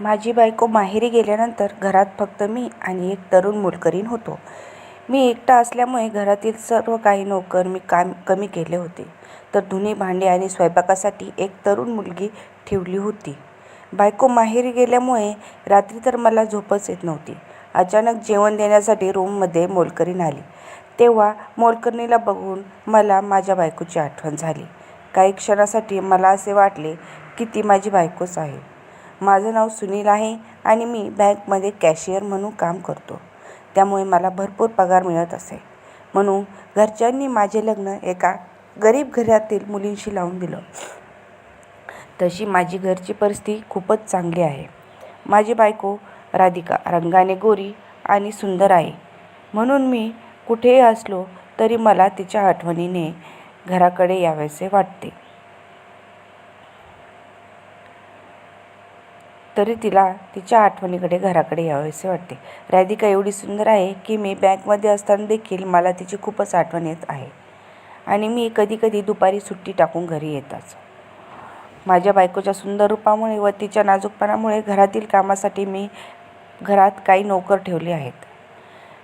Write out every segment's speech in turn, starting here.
माझी बायको माहेरी गेल्यानंतर घरात फक्त मी आणि एक तरुण मोलकरीण होतो. मी एकटा असल्यामुळे घरातील सर्व काही नोकर मी काम कमी केले होते. तर धुणी भांडी आणि स्वयंपाकासाठी एक तरुण मुलगी ठेवली होती. बायको माहेरी गेल्यामुळे रात्री तर मला झोपच येत नव्हती. अचानक जेवण देण्यासाठी रूममध्ये मोलकरीण आली. तेव्हा मोलकरणीला बघून मला माझ्या बायकोची आठवण झाली. काही क्षणासाठी मला असे वाटले की ती माझी बायकोच आहे. माझं नाव सुनील आहे आणि मी बँकमध्ये कॅशियर म्हणून काम करतो. त्यामुळे मला भरपूर पगार मिळत असे. म्हणून घरच्यांनी माझे लग्न एका गरीब घरातील मुलींशी लावून दिलं. तशी माझी घरची परिस्थिती खूपच चांगली आहे. माझी बायको राधिका रंगाने गोरी आणि सुंदर आहे. म्हणून मी कुठेही असलो तरी मला तिच्या आठवणीने घराकडे यावेसे वाटते. तरी तिला तिच्या आठवणीकडे घराकडे यावेसे वाटते. राधिका एवढी सुंदर आहे की मी बँकमध्ये असताना देखील मला तिची खूपच आठवण येत आहे आणि मी कधी कधी दुपारी सुट्टी टाकून घरी येताच. माझ्या बायकोच्या सुंदर रूपामुळे व तिच्या नाजूकपणामुळे घरातील कामासाठी मी घरात काही नोकर ठेवले आहेत.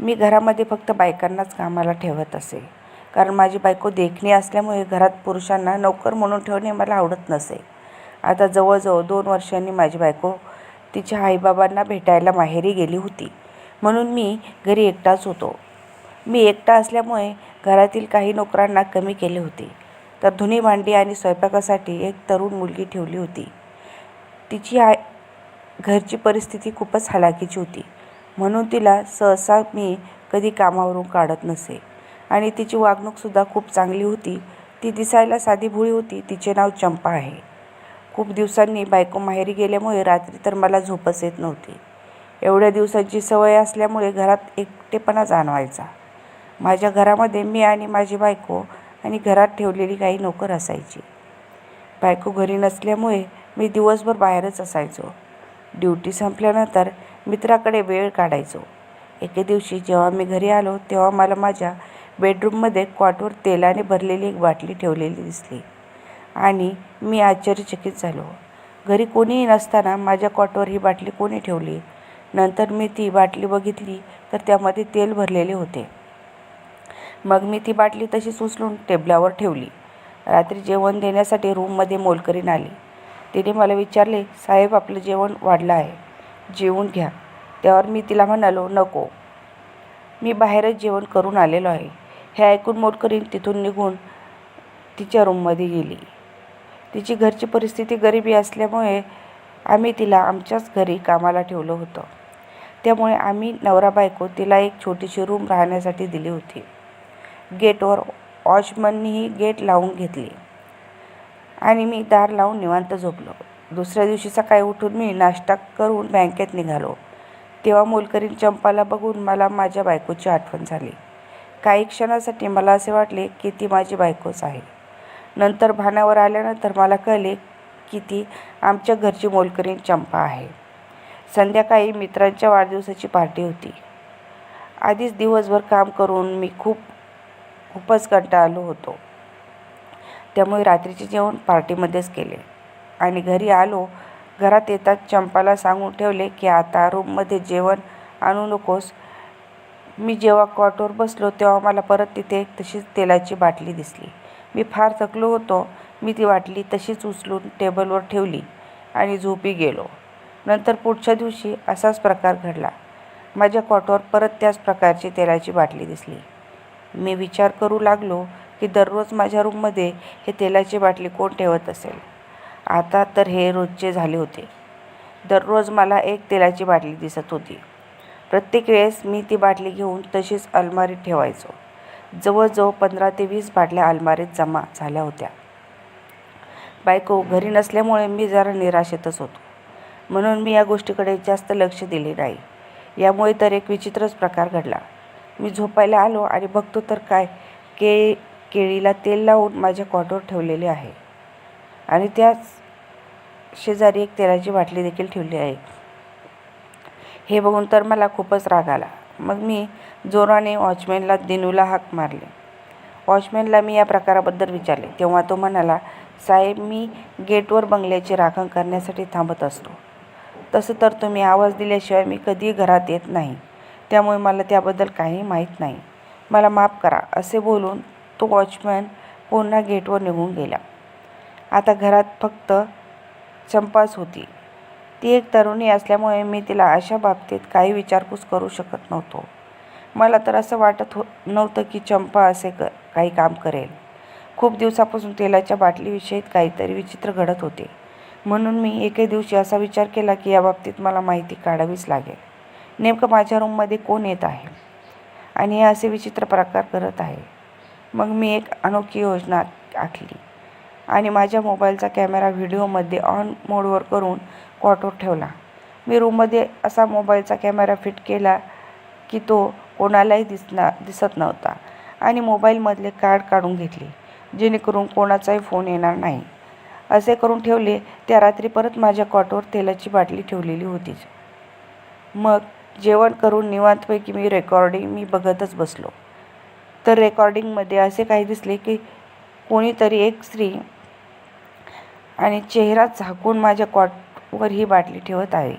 मी घरामध्ये फक्त बायकांनाच कामाला ठेवत असे. कारण माझी बायको देखणी असल्यामुळे घरात पुरुषांना नोकर म्हणून ठेवणे मला आवडत नसे. आता जवळजवळ दोन वर्षांनी माझी बायको तिच्या आईबाबांना भेटायला माहेरी गेली होती. म्हणून मी घरी एकटाच होतो. मी एकटा असल्यामुळे घरातील काही नोकरांना कमी केले होते. तर धुणी भांडी आणि स्वयंपाकासाठी एक तरुण मुलगी ठेवली होती. तिची घरची परिस्थिती खूपच हलाखीची होती. म्हणून तिला सहसा मी कधी कामावरून काढत नसे आणि तिची वागणूकसुद्धा खूप चांगली होती. ती दिसायला साधी भुळी होती. तिचे नाव चंपा आहे. खूप दिवसांनी बायको माहेरी गेल्यामुळे रात्री तर मला झोपच येत नव्हती. एवढ्या दिवसांची सवय असल्यामुळे घरात एकटेपणा जाणवायचा. माझ्या घरामध्ये मी आणि माझी बायको आणि घरात ठेवलेली काही नोकर असायची. बायको घरी नसल्यामुळे मी दिवसभर बाहेरच असायचो. ड्युटी संपल्यानंतर मित्राकडे वेळ काढायचो. एके दिवशी जेव्हा मी घरी आलो तेव्हा मला माझ्या बेडरूममध्ये क्वाटवर तेलाने भरलेली एक बाटली ठेवलेली दिसली आणि मी आश्चर्यचकित झालो. घरी कोणीही नसताना माझ्या कॉटवर ही बाटली कोणी ठेवली? नंतर मी ती बाटली बघितली तर त्यामध्ये तेल भरलेले होते. मग मी ती बाटली तशीच उचलून टेबलावर ठेवली. रात्री जेवण देण्यासाठी रूममध्ये मोलकरीन आली. तिने मला विचारले, साहेब आपलं जेवण वाढलं आहे. जेवून घ्या. त्यावर मी तिला म्हणालो, नको. मी बाहेरच जेवण करून आलेलो आहे. हे ऐकून मोलकरीण तिथून निघून तिच्या रूममध्ये गेली. तिची घरची परिस्थिती गरिबी असल्यामुळे आम्ही तिला आमच्याच घरी कामाला ठेवलं होतं. त्यामुळे आम्ही नवरा बायको तिला एक छोटीशी रूम राहण्यासाठी दिली होती. गेटवर वॉचमननीही गेट लावून घेतली आणि मी दार लावून निवांत झोपलो. दुसऱ्या दिवशी सकाळी उठून मी नाश्ता करून बँकेत निघालो. तेव्हा मोलकरीण चंपाला बघून मला माझ्या बायकोची आठवण झाली. काही क्षणासाठी मला असे वाटले की ती माझी बायकोच आहे. नंतर भानावर आल्यानंतर मला कळले की ती आमच्या घरची मोलकरीण चंपा आहे. संध्याकाळी मित्रांच्या वाढदिवसाची पार्टी होती. आधीच दिवसभर काम करून मी खूप खूपच कंटाळलो होतो. त्यामुळे रात्रीचे जेवण पार्टीमध्येच केले आणि घरी आलो. घरात येताच चंपाला सांगून ठेवले की आता रूममध्ये जेवण आणू नकोस. मी जेव्हा कॉटवर बसलो तेव्हा मला परत तिथे तशीच तेलाची बाटली दिसली. मी फार थकलो होतो. मी ती बाटली तशीच उचलून टेबलवर ठेवली आणि झोपी गेलो. नंतर पुढच्या दिवशी असाच प्रकार घडला. माझ्या कॉटवर परत त्याच प्रकारची तेलाची बाटली दिसली. मी विचार करू लागलो की दररोज माझ्या रूममध्ये हे तेलाची बाटली कोण ठेवत असेल? आता तर हे रोजचे झाले होते. दररोज मला एक तेलाची बाटली दिसत होती. प्रत्येक वेळेस मी ती बाटली घेऊन तशीच अलमारीत ठेवायचो. जवळजवळ पंधरा ते वीस बाटल्या अलमारीत जमा झाल्या होत्या. बायको घरी नसल्यामुळे मी जरा निराशेतच होतो. म्हणून मी या गोष्टीकडे जास्त लक्ष दिले नाही. यामुळे तर एक विचित्रच प्रकार घडला. मी झोपायला आलो आणि बघतो तर काय के केळीला तेल लावून माझ्या कॉटवर ठेवलेले आहे आणि त्याच शेजारी एक तेलाची बाटली देखील ठेवली आहे. हे बघून तर मला खूपच राग आला. मग मी जोराने वॉचमॅनला दिनूला हाक मारले. वॉचमॅनला मी या प्रकाराबद्दल विचारले. तेव्हा तो म्हणाला, साहेब मी गेटवर बंगल्याचे राखण करण्यासाठी थांबत असतो. तसं तर तुम्ही आवाज दिल्याशिवाय मी कधीही घरात येत नाही. त्यामुळे मला त्याबद्दल काही माहीत नाही. मला माफ करा असे बोलून तो वॉचमॅन पुन्हा गेटवर निघून गेला. आता घरात फक्त चंपाच होती. ती एक तरुणी असल्यामुळे मी तिला अशा बाबतीत काही विचारपूस करू शकत नव्हतो. मला तर असं वाटत हो नव्हतं की चंपा असे क काही काम करेल. खूप दिवसापासून तेलाच्या बाटलीविषयीत काहीतरी विचित्र घडत होते. म्हणून मी एके दिवशी असा विचार केला की या बाबतीत मला माहिती काढावीच लागेल. नेमकं माझ्या रूममध्ये कोण येत आहे? आणि हे असे विचित्र प्रकार करत आहे. मग मी एक अनोखी योजना आखली. आणि माझ्या मोबाईलचा कॅमेरा व्हिडिओमध्ये ऑन मोडवर करून कॉटवर ठेवला. मी रूममध्ये असा मोबाईलचा कॅमेरा फिट केला की तो कोणालाही दिसना दिसत नव्हता आणि मोबाईलमधले कार्ड काढून घेतले जेणेकरून कोणाचाही फोन येणार नाही. असे करून ठेवले त्या रात्री परत माझ्या कॉटवर तेलाची बाटली ठेवलेली होतीच. मग जेवण करून निवांतपैकी मी रेकॉर्डिंग मी बघतच बसलो. तर रेकॉर्डिंगमध्ये असे काही दिसले की कोणीतरी एक स्त्री आणि चेहरा झाकून माझ्या कॉटवर ही बाटली ठेवत आहे.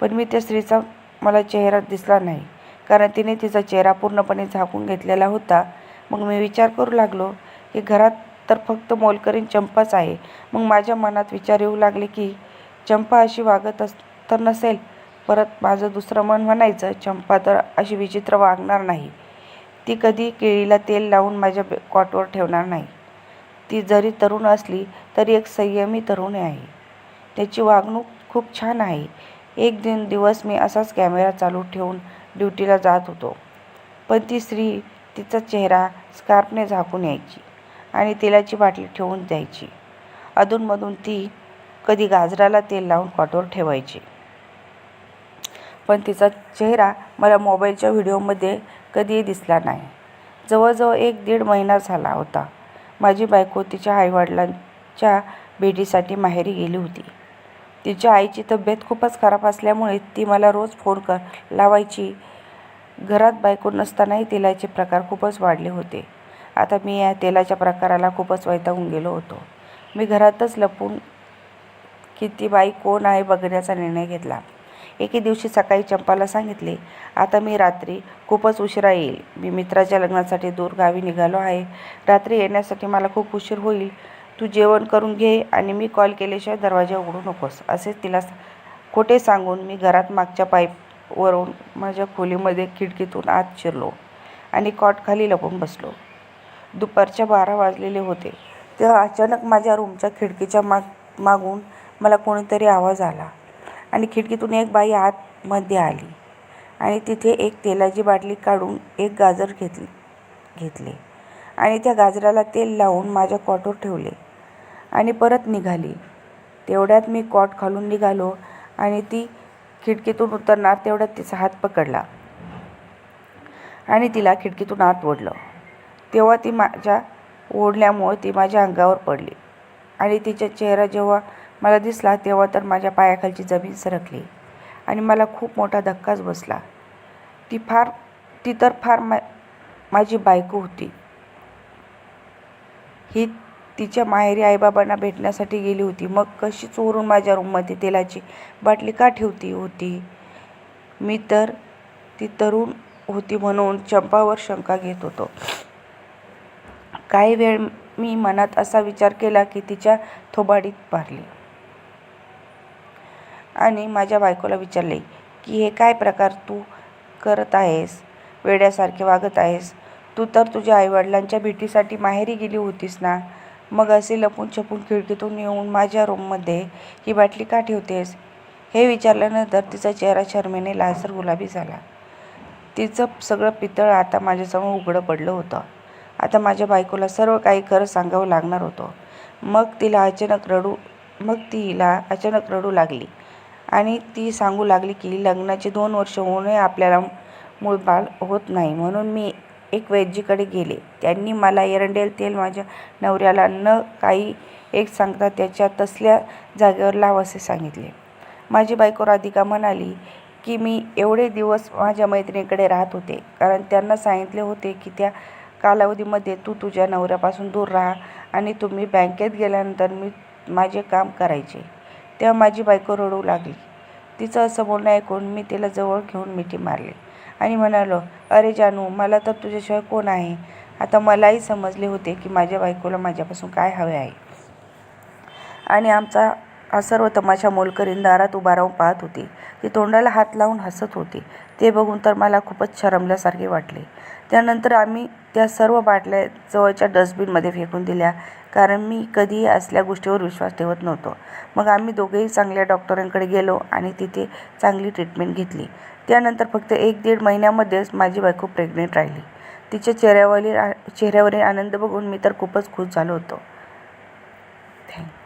पण मी त्या स्त्रीचा मला चेहरा दिसला नाही. कारण तिने तिचा चेहरा पूर्णपणे झाकून घेतलेला होता. मग मी विचार करू लागलो की घरात तर फक्त मोलकरीण चंपाच आहे. मग माझ्या मनात विचार येऊ लागले की चंपा अशी वागत अस तर नसेल. परत माझं दुसरं मन म्हणायचं चंपा तर अशी विचित्र वागणार नाही. ती कधी केळीला तेल लावून माझ्या कॉटवर ठेवणार नाही. ती जरी तरुण असली तरी एक संयमी तरुणी आहे. त्याची वागणूक खूप छान आहे. एक दिन दिवस मी असाच कॅमेरा चालू ठेवून ड्युटीला जात होतो. पण ती स्त्री तिचा चेहरा स्कार्फने झाकून यायची आणि तेलाची बाटली ठेवून द्यायची. अधूनमधून ती कधी गाजराला तेल लावून कॉटवर ठेवायची. पण तिचा चेहरा मला मोबाईलच्या व्हिडिओमध्ये कधीही दिसला नाही. जवळजवळ एक दीड महिना झाला होता. माझी बायको तिच्या आईवडिलांच्या भेटीसाठी माहेरी गेली होती. तिच्या आईची तब्येत खूपच खराब असल्यामुळे ती मला रोज फोन कर लावायची. घरात बायको नसतानाही तेलाचे प्रकार खूपच वाढले होते. आता मी या तेलाच्या प्रकाराला खूपच वैतागून गेलो होतो. मी घरातच लपून की ती बाई कोण आहे बघण्याचा निर्णय घेतला. एके दिवशी सकाळी चंपाला सांगितले आता मी रात्री खूपच उशिरा येईल. मी मित्राच्या लग्नासाठी दूर गावी निघालो आहे. रात्री येण्यासाठी मला खूप उशीर होईल. तू जेवण करून घे आणि मी कॉल केल्याशिवाय दरवाजा उघडू नकोस असेच तिला खोटे सांगून मी घरात मागच्या पाईपवरून माझ्या खोलीमध्ये खिडकीतून आत शिरलो आणि कॉट खाली लपून बसलो. दुपारच्या बारा वाजलेले होते. तेव्हा अचानक माझ्या रूमच्या खिडकीच्या माग मागून मला कोणीतरी आवाज आला. आणि खिडकीतून एक बाई आतमध्ये आली आणि तिथे एक तेलाची बाटली काढून एक गाजर घेतली घेतले आणि त्या गाजराला तेल लावून माझ्या कॉटवर ठेवले आणि परत निघाली. तेवढ्यात मी कॉट खालून निघालो आणि ती खिडकीतून उतरणार तेवढ्यात तिचा हात पकडला आणि तिला खिडकीतून आत ओढलं. तेव्हा ती माझ्या ओढल्यामुळे ती माझ्या अंगावर पडली आणि तिचा चेहरा जेव्हा मला दिसला तेव्हा तर माझ्या पायाखालची जमीन सरकली आणि मला खूप मोठा धक्काच बसला. ती फार ती तर फार मा माझी बायको होती. ही तिच्या माहेरी आईबाबांना भेटण्यासाठी गेली होती. मग कशी चोरून माझ्या रूममध्ये तेलाची बाटली का ठेवती होती? मी तर ती तरुण होती म्हणून चंपावर शंका घेत होतो. काही वेळ मी मनात असा विचार केला की तिच्या थोबाडीत पारली. आणि माझ्या बायकोला विचारले की हे काय प्रकार तू करत आहेस? वेड्यासारखे वागत आहेस? तू तर तुझ्या आईवडिलांच्या भेटीसाठी माहेरी गेली होतीस ना? मग असे लपून छपून खिडकीतून येऊन माझ्या रूममध्ये ही बाटली का ठेवतेस? हे विचारल्यानंतर तिचा चेहरा शरमेने लालसर गुलाबी झाला. तिचं सगळं पितळ आता माझ्यासमोर उघडं पडलं होतं. आता माझ्या बायकोला सर्व काही खरं सांगावं लागणार होतं. मग तिला अचानक रडू मग तिला अचानक रडू लागली. आणि ती सांगू लागली की लग्नाचे दोन वर्ष होऊनही आपल्याला मूळबाळ होत नाही. म्हणून मी एक वैद्यकडे गेले. त्यांनी मला एरंडेल तेल माझ्या नवऱ्याला न काही एक सांगता त्याच्या तसल्या जागेवर लाव असे सांगितले. माझी बायको राधिका म्हणाली की मी एवढे दिवस माझ्या मैत्रिणीकडे राहत होते. कारण त्यांना सांगितले होते की त्या कालावधीमध्ये तू तुझ्या नवऱ्यापासून दूर राहा आणि तुम्ही बँकेत गेल्यानंतर मी माझे काम करायचे. तेव्हा माझी बायको रडू लागली. तिचं असं बोलणं ऐकून मी तिला जवळ घेऊन मिठी मारली. आणि म्हणालो अरे जानू मला तर तुझ्याशिवाय कोण आहे? आता मलाही समजले होते की माझ्या बायकोला माझ्यापासून काय हवे आहे. आणि आमचा हा सर्व तमाशा मोलकरीन दारात उभा राहून पाहत होती. ती तोंडाला हात लावून हसत होती. ते बघून तर मला खूपच शरमल्यासारखे वाटले. त्यानंतर आम्ही त्या सर्व बाटल्या जवळच्या डस्टबिनमध्ये फेकून दिल्या. कारण मी कधीही असल्या गोष्टीवर विश्वास ठेवत नव्हतो. मग आम्ही दोघेही चांगल्या डॉक्टरांकडे गेलो आणि तिथे चांगली ट्रीटमेंट घेतली. त्यानंतर फक्त एक दीड महिन्यामध्येच माझी बायको प्रेग्नेंट राहिली. तिच्या चेहऱ्यावरील चेहऱ्यावरील आनंद बघून मी तर खूपच खुश झालो होतो. थँक्यू